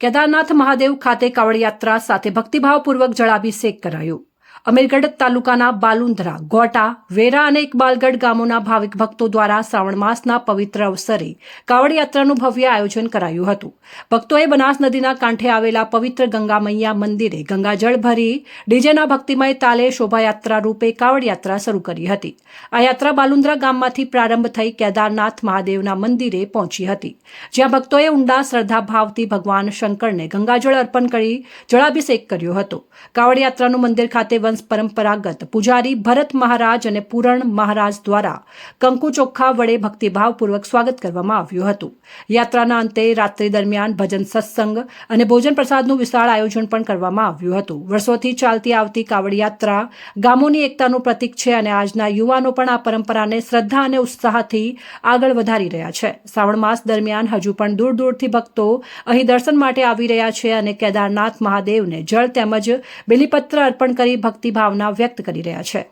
કેદારનાથ મહાદેવ ખાતે કાવડ યાત્રા સાથે ભક્તિભાવપૂર્વક જળાભિષેક કરાયો. અમીરગઢ તાલુકાના બાલુંદ્રા ગોટા, વેરા અને ઇકબાલગઢ ગામોના ભાવિક ભક્તો દ્વારા શ્રાવણ માસના પવિત્ર અવસરે કાવડ ભવ્ય આયોજન કરાયું હતું. ભક્તોએ બનાસ નદીના કાંઠે આવેલા પવિત્ર ગંગા મૈયા મંદિરે ગંગાજળ ભરી ડીજેના ભક્તિમય તાલે શોભાયાત્રા રૂપે કાવડ યાત્રા શરૂ કરી હતી. આ યાત્રા બાલુંદ્રા ગામમાંથી પ્રારંભ થઈ કેદારનાથ મહાદેવના મંદિરે પહોંચી હતી. જ્યાં ભક્તોએ ઊંડા શ્રદ્ધાભાવથી ભગવાન શંકરને ગંગાજળ અર્પણ કરી જળાભિષેક કર્યો હતો. કાવડ યાત્રાનું મંદિર ખાતે વંશ પરંપરાગત પૂજારી ભરત મહારાજ અને પૂરણ મહારાજ દ્વારા કંકુ ચોખ્ખા વડે ભક્તિભાવપૂર્વક સ્વાગત કરવામાં આવ્યું હતું. યાત્રાના અંતે રાત્રિ દરમિયાન ભજન સત્સંગ અને ભોજન પ્રસાદનું વિશાળ આયોજન પણ કરવામાં આવ્યું હતું. વર્ષોથી ચાલતી આવતી કાવડ યાત્રા ગામોની એકતાનું પ્રતીક છે અને આજના યુવાનો પણ આ પરંપરાને શ્રદ્ધા અને ઉત્સાહથી આગળ વધારી રહ્યા છે. શ્રાવણ માસ દરમિયાન હજુ પણ દૂર દૂરથી ભક્તો અહીં દર્શન માટે આવી રહ્યા છે અને કેદારનાથ મહાદેવને જળ તેમજ બેલીપત્ર અર્પણ કરી ભક્તિભાવના વ્યક્ત કરી રહ્યા છે.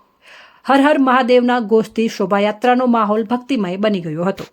હર હર મહાદેવના ગોષ્ઠી શોભાયાત્રાનો માહોલ ભક્તિમય બની ગયો હતો.